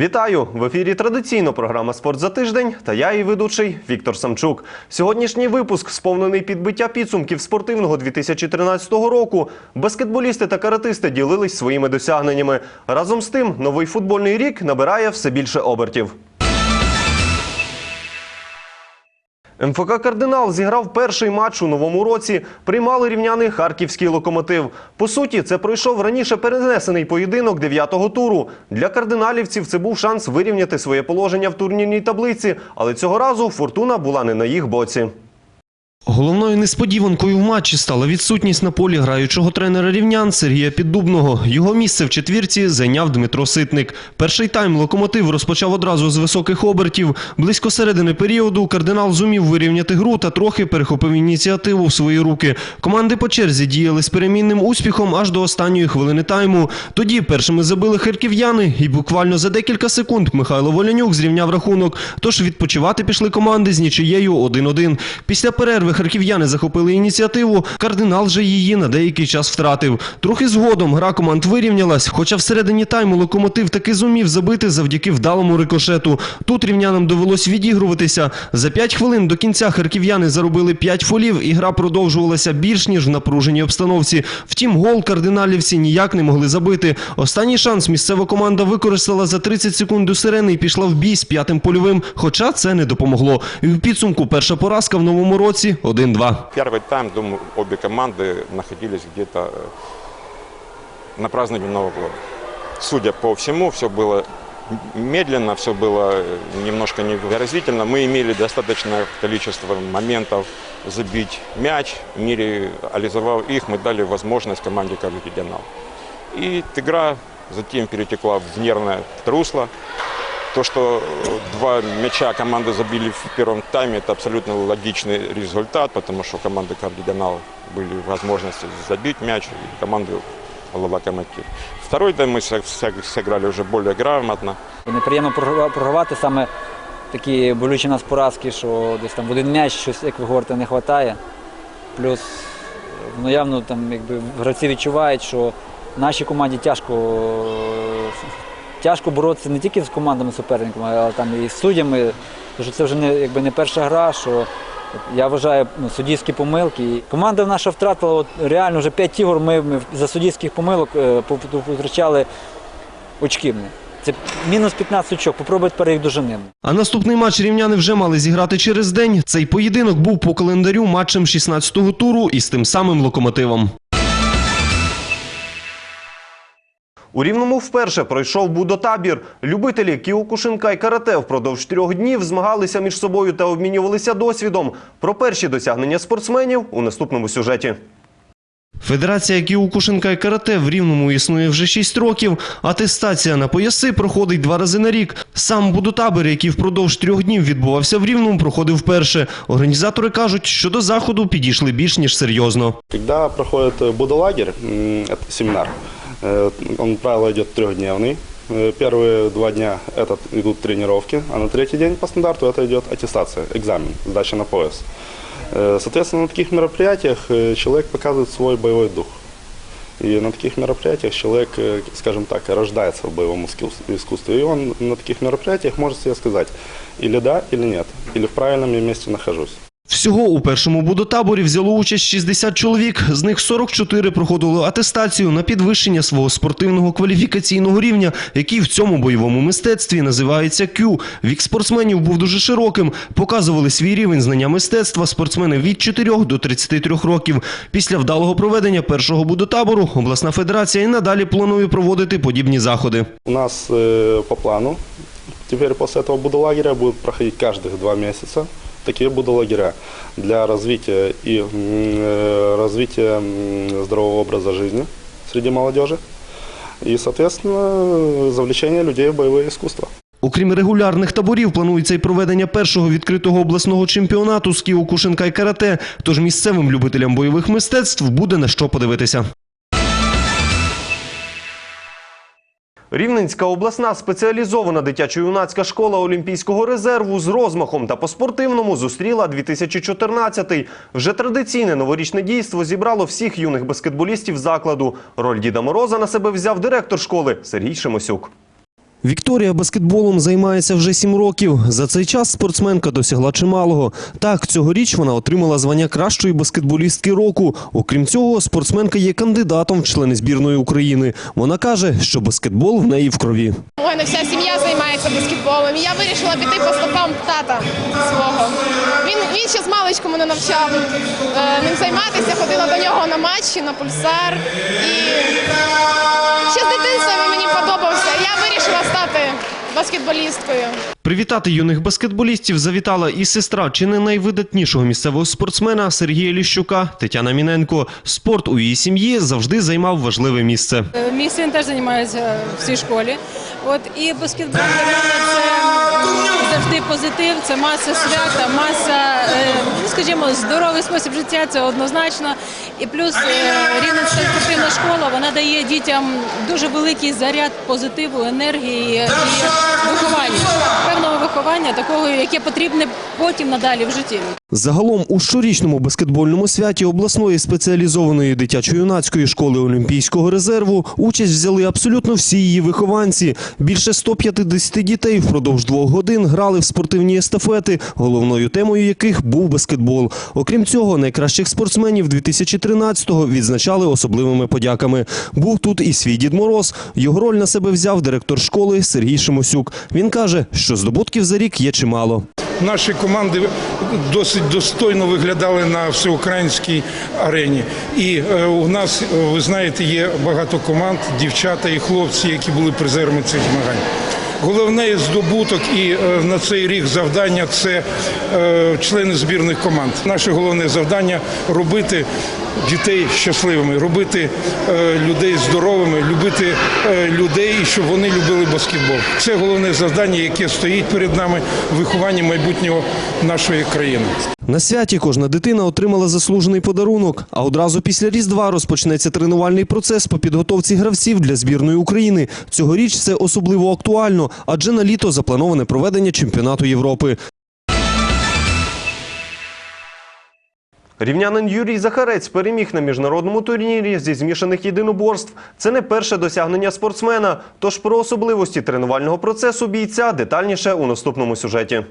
Вітаю! В ефірі традиційно програма Спорт за тиждень та я її ведучий Віктор Самчук. Сьогоднішній випуск сповнений підбиття підсумків спортивного 2013 року. Баскетболісти та каратисти ділились своїми досягненнями. Разом з тим, новий футбольний рік набирає все більше обертів. МФК Кардинал зіграв перший матч у новому році. Приймали рівняний харківський локомотив. По суті, це пройшов раніше перенесений поєдинок дев'ятого туру. Для кардиналівців це був шанс вирівняти своє положення в турнірній таблиці, але цього разу фортуна була не на їх боці. Головною несподіванкою в матчі стала відсутність на полі граючого тренера рівнян Сергія Піддубного. Його місце в четвірці зайняв Дмитро Ситник. Перший тайм локомотив розпочав одразу з високих обертів. Близько середини періоду кардинал зумів вирівняти гру та трохи перехопив ініціативу в свої руки. Команди по черзі діяли з перемінним успіхом аж до останньої хвилини тайму. Тоді першими забили харків'яни, і буквально за декілька секунд Михайло Волянюк зрівняв рахунок. Тож відпочивати пішли команди з нічиєю 1-1. Після перерви харків'яни захопили ініціативу. Кардинал же її на деякий час втратив. Трохи згодом гра команд вирівнялась, хоча всередині тайму локомотив таки зумів забити завдяки вдалому рикошету. Тут рівнянам довелось відігруватися. За 5 хвилин до кінця харків'яни заробили 5 фолів, і гра продовжувалася більш ніж в напруженій обстановці. Втім, гол кардиналівці ніяк не могли забити. Останній шанс місцева команда використала за 30 секунд до сирени і пішла в бій з п'ятим польовим. Хоча це не допомогло. І в підсумку перша поразка в новому році 1-2. Первый тайм, думаю, обе команды находились где-то э, на праздновании Нового года. Судя по всему, все было медленно, все было э, немножко невыразительно. Мы имели достаточное количество моментов забить мяч. Не реализовав их, мы дали возможность команде Калькидянал. И игра затем перетекла в нервное русло. То, что э, два мяча команды забили в первом тайме, это абсолютно логичный результат, потому что у команды Кардиганал были возможности забить мяч, и команды Локомотив. Второй тайм мы со- со- сыграли уже более грамотно. Неприємно програва- програвати саме такі болючі у нас поразки, що десь там в один м'яч щось, як ви говорите, не вистачає. Плюс ну, явно там, якби, гравці відчувають, що нашій команді тяжко, тяжко боротися не тільки з командами суперниками, але там і з суддями. Тому що це вже не, якби, не перша гра, що я вважаю ну, суддівські помилки. Команда наша втратила от, реально вже 5 ігор. Ми, ми за суддівських помилок е, втрачали очки. Це мінус 15 очок. Попробують тепер їх доженемо. А наступний матч рівняни вже мали зіграти через день. Цей поєдинок був по календарю матчем 16-го туру із тим самим локомотивом. У Рівному вперше пройшов будотабір. Любителі кіокушинка і карате впродовж трьох днів змагалися між собою та обмінювалися досвідом. Про перші досягнення спортсменів у наступному сюжеті. Федерація кіокушинка і карате в Рівному існує вже 6 років. Атестація на пояси проходить два рази на рік. Сам будотабір, який впродовж трьох днів відбувався в Рівному, проходив вперше. Організатори кажуть, що до заходу підійшли більш ніж серйозно. Когда проходит э, Будолагерь, м, это семинар, э, Он, правило, идет трехдневный. Э, Первые два дня это идут тренировки, а на третий день по стандарту это идет аттестация, экзамен, сдача на пояс. Э, Соответственно, на таких мероприятиях э, человек показывает свой боевой дух. И на таких мероприятиях человек, э, скажем так, рождается в боевом искус- искусстве. И он на таких мероприятиях может себе сказать, или да, или нет, или в правильном я месте нахожусь. Всього у першому будотаборі взяло участь 60 чоловік. З них 44 проходили атестацію на підвищення свого спортивного кваліфікаційного рівня, який в цьому бойовому мистецтві називається Q. Вік спортсменів був дуже широким. Показували свій рівень знання мистецтва спортсмени від 4 до 33 років. Після вдалого проведення першого будотабору обласна федерація і надалі планує проводити подібні заходи. У нас э, по плану теперь после этого будолагеря будут проходить каждых два месяца такие будолагеря для развития и э, развития здорового образа жизни среди молодежи и, соответственно, завлечения людей в боевые искусства. Окрім регулярних таборів, планується і проведення першого відкритого обласного чемпіонату з кіокушинка і карате. Тож місцевим любителям бойових мистецтв буде на що подивитися. Рівненська обласна спеціалізована дитячо-юнацька школа Олімпійського резерву з розмахом та по-спортивному зустріла 2014-й. Вже традиційне новорічне дійство зібрало всіх юних баскетболістів закладу. Роль Діда Мороза на себе взяв директор школи Сергій Шимосюк. Вікторія баскетболом займається вже сім років. За цей час спортсменка досягла чималого. Так, цьогоріч вона отримала звання кращої баскетболістки року. Окрім цього, спортсменка є кандидатом в члени збірної України. Вона каже, що баскетбол в неї в крові. У мене вся сім'я займається баскетболом. Я вирішила піти по стопам тата свого. Він, він ще з маличку мене навчав е, ходила нього на матчі, на пульсар. І ще з дитинства він мені подобався. Я вирішила стати баскетболісткою. Привітати юних баскетболістів завітала і сестра чи не найвидатнішого місцевого спортсмена Сергія Ліщука Тетяна Міненко. Спорт у її сім'ї завжди займав важливе місце. Е, Мій син теж займається в цій школі. От і баскетбол для мене це завжди позитив, це маса свята, маса, е, ну, скажімо, здоровий спосіб життя, це однозначно. І плюс е, Рівненська спортивна школа вона дає дітям дуже великий заряд позитиву, енергії і виховання, певного виховання, такого, яке потрібне потім надалі в житті. Загалом у щорічному баскетбольному святі обласної спеціалізованої дитячо-юнацької школи Олімпійського резерву участь взяли абсолютно всі її вихованці. Більше 150 дітей впродовж двох годин грали в спортивні естафети, головною темою яких був баскетбол. Окрім цього, найкращих спортсменів 2013-го відзначали особливими подяками. Був тут і свій Дід Мороз. Його роль на себе взяв директор школи Сергій Шимосюк. Він каже, що здобутків за рік є чимало. Наші команди досить достойно виглядали на всеукраїнській арені. І е, у нас, е, ви знаєте, є багато команд, дівчата і хлопці, які були призерами цих змагань. Головний здобуток і е, на цей рік завдання це е, члени збірних команд. Наше головне завдання робити дітей щасливими, робити е, людей здоровими, любити людей, і щоб вони любили баскетбол. Це головне завдання, яке стоїть перед нами виховання майбутнього нашої країни. На святі кожна дитина отримала заслужений подарунок, а одразу після Різдва розпочнеться тренувальний процес по підготовці гравців для збірної України. Цьогоріч це особливо актуально, адже на літо заплановане проведення чемпіонату Європи. Рівнянин Юрій Захарець переміг на міжнародному турнірі зі змішаних єдиноборств. Це не перше досягнення спортсмена. Тож про особливості тренувального процесу бійця детальніше у наступному сюжеті.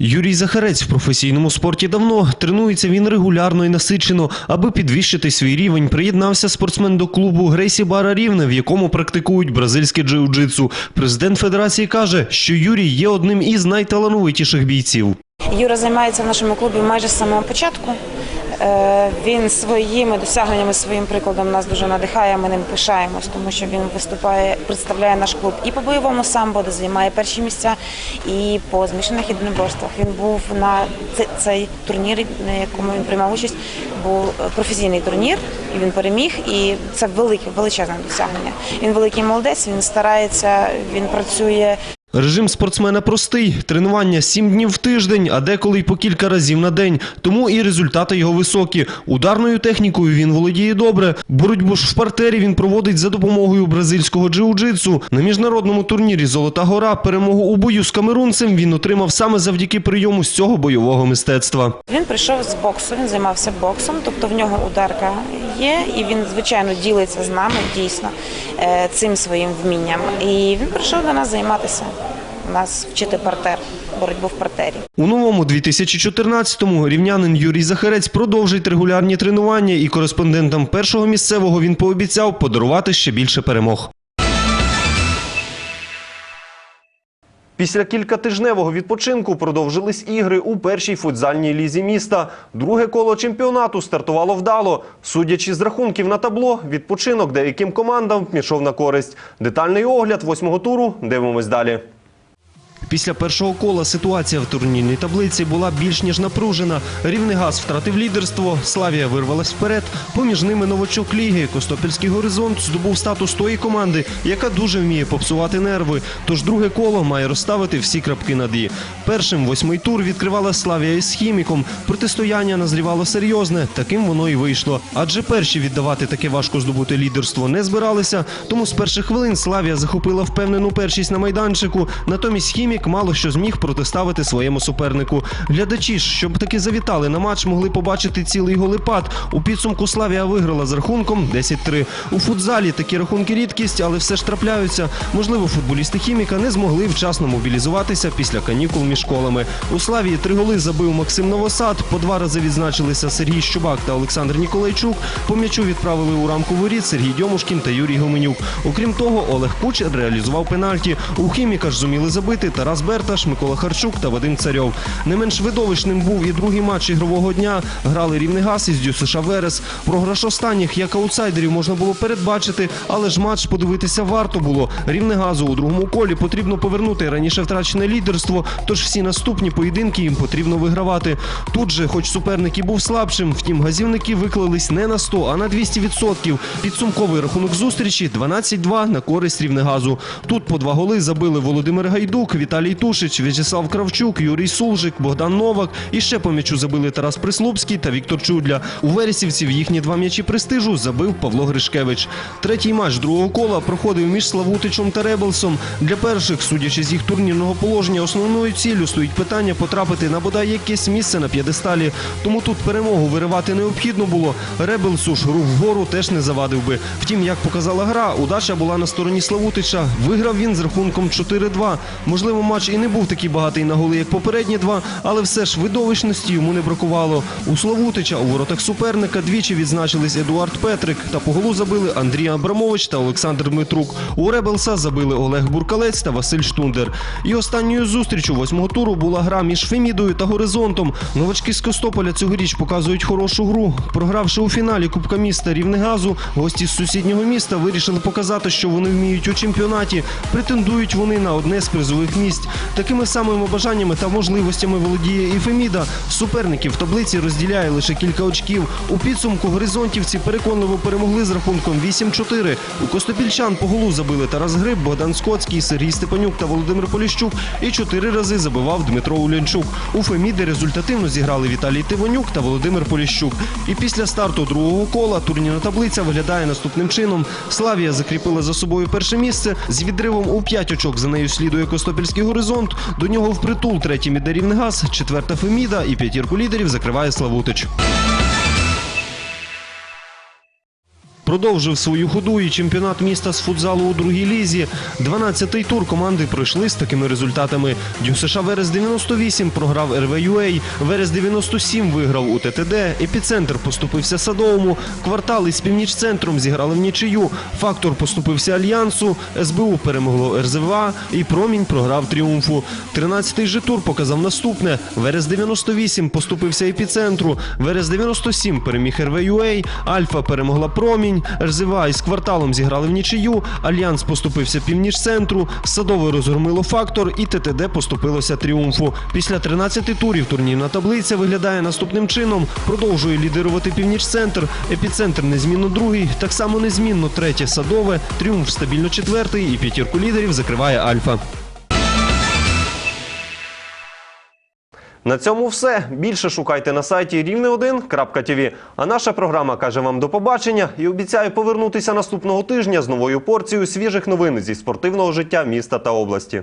Юрій Захарець в професійному спорті давно тренується він регулярно і насичено. Аби підвищити свій рівень, приєднався спортсмен до клубу Грейсі Бара Рівне, в якому практикують бразильське джиу-джитсу. Президент федерації каже, що Юрій є одним із найталановитіших бійців. Юра займається в нашому клубі майже з самого початку. Е, Він своїми досягненнями, своїм прикладом нас дуже надихає. Ми ним пишаємось, тому що він виступає, представляє наш клуб і по бойовому самбо, де займає перші місця, і по змішаних єдиноборствах. Він був на цей турнір, на якому він приймав участь, був професійний турнір, і він переміг. І це велике, величезне досягнення. Він великий молодець, він старається, він працює Режим спортсмена простий: тренування сім днів в тиждень, а деколи й по кілька разів на день. Тому і результати його високі. Ударною технікою він володіє добре. Боротьбу ж в партері він проводить за допомогою бразильського джиу-джитсу. На міжнародному турнірі Золота гора перемогу у бою з камерунцем він отримав саме завдяки прийому з цього бойового мистецтва. Він прийшов з боксу, він займався боксом, тобто в нього ударка є, і він, звичайно, ділиться з нами дійсно е, цим своїм вмінням. І він прийшов до нас займатися, нас вчити партер, боротьбу в партері. У новому 2014-му рівнянин Юрій Захарець продовжить регулярні тренування і кореспондентам першого місцевого він пообіцяв подарувати ще більше перемог. Після кількатижневого відпочинку продовжились ігри у першій футзальній лізі міста. Друге коло чемпіонату стартувало вдало. Судячи з рахунків на табло, відпочинок деяким командам пішов на користь. Детальний огляд восьмого туру дивимось далі. Після першого кола ситуація в турнірній таблиці була більш ніж напружена. Рівнегаз втратив лідерство, Славія вирвалась вперед. Поміж ними новачок ліги. Костопільський горизонт здобув статус тої команди, яка дуже вміє попсувати нерви. Тож друге коло має розставити всі крапки над «і». Першим восьмий тур відкривала Славія із хіміком. Протистояння назрівало серйозне. Таким воно і вийшло. Адже перші віддавати таке важко здобути лідерство не збиралися. Тому з перших хвилин Славія захопила впевнену першість на майданчику. Натомість хімік Хімік мало що зміг протиставити своєму супернику. Глядачі ж, щоб таки завітали на матч, могли побачити цілий голипад. У підсумку Славія виграла з рахунком 10-3. У футзалі такі рахунки рідкість, але все ж трапляються. Можливо, футболісти хіміка не змогли вчасно мобілізуватися після канікул між школами. У Славії три голи забив Максим Новосад. По два рази відзначилися Сергій Щубак та Олександр Ніколайчук. По м'ячу відправили у рамку воріт Сергій Дьомушкін та Юрій Гоменюк. Окрім того, Олег Куч реалізував пенальті. У хіміка ж зуміли забити Тарас Берташ, Микола Харчук та Вадим Царьов. Не менш видовищним був і другий матч ігрового дня. Грали Рівнегаз із ДЮСШ Верес. Програш останніх як аутсайдерів можна було передбачити, але ж матч подивитися варто було. Рівнегазу у другому колі потрібно повернути раніше втрачене лідерство, тож всі наступні поєдинки їм потрібно вигравати. Тут же, хоч суперник і був слабшим, втім газівники виклались не на 100, а на 200%. Підсумковий рахунок зустрічі 12-2 на користь Рівнегазу. Тут по два голи забили Володимир Гайдук, Віталій Тушич, В'ячеслав Кравчук, Юрій Сулжик, Богдан Новак. І ще по м'ячу забили Тарас Прислупський та Віктор Чудля. У вересівців їхні два м'ячі престижу забив Павло Гришкевич. Третій матч другого кола проходив між Славутичем та Ребелсом. Для перших, судячи з їх турнірного положення, основною ціллю стоїть питання потрапити на бодай якесь місце на п'єдесталі. Тому тут перемогу виривати необхідно було. Ребелсу ж рух вгору теж не завадив би. Втім, як показала гра, удача була на стороні Славутича. Виграв він з рахунком 4-2. Можливо, матч і не був такий багатий на голи, як попередні два, але все ж видовищності йому не бракувало. У Славутича у воротах суперника двічі відзначились Едуард Петрик та по голу забили Андрій Абрамович та Олександр Дмитрук. У Ребелса забили Олег Буркалець та Василь Штундер. І останньою зустрічю восьмого туру була гра між Фемідою та Горизонтом. Новачки з Костополя цьогоріч показують хорошу гру. Програвши у фіналі Кубка міста Рівнегазу, гості з сусіднього міста вирішили показати, що вони вміють у чемпіонаті. Претендують вони на одне з призових місць. Такими самими бажаннями та можливостями володіє і Феміда. Суперників в таблиці розділяє лише кілька очків. У підсумку горизонтівці переконливо перемогли з рахунком 8-4. У Костопільчан по голу забили Тарас Гриб, Богдан Скотський, Сергій Степанюк та Володимир Поліщук. І чотири рази забивав Дмитро Улянчук. У Феміди результативно зіграли Віталій Тивонюк та Володимир Поліщук. І після старту другого кола турнірна таблиця виглядає наступним чином. Славія закріпила за собою перше місце з відривом у 5 очок. За нею слідує Костопільський горизонт. До нього впритул третій Мідерівний газ, четверта Феміда і п'ятірку лідерів закриває Славутич. Продовжив свою ходу і чемпіонат міста з футзалу у другій лізі. 12-й тур команди пройшли з такими результатами. ДЮСШ Верес 98 програв РВЮА, Верес 97 виграв у ТТД, Епіцентр поступився Садовому, квартал із Північцентром зіграли в нічию, Фактор поступився Альянсу, СБУ перемогло РЗВА і Промінь програв Тріумфу. 13-й же тур показав наступне. Верес 98 поступився Епіцентру, Верес 97 переміг РВЮА, Альфа перемогла Промінь, РЗВА із кварталом зіграли в нічию, Альянс поступився Північцентру, Садове розгромило Фактор і ТТД поступилося Тріумфу. Після 13 турів турнірна таблиця виглядає наступним чином. Продовжує лідирувати Північцентр, Епіцентр незмінно другий, так само незмінно третє Садове, Тріумф стабільно четвертий і п'ятірку лідерів закриває Альфа. На цьому все. Більше шукайте на сайті рівне1.тв. А наша програма каже вам до побачення і обіцяю повернутися наступного тижня з новою порцією свіжих новин зі спортивного життя міста та області.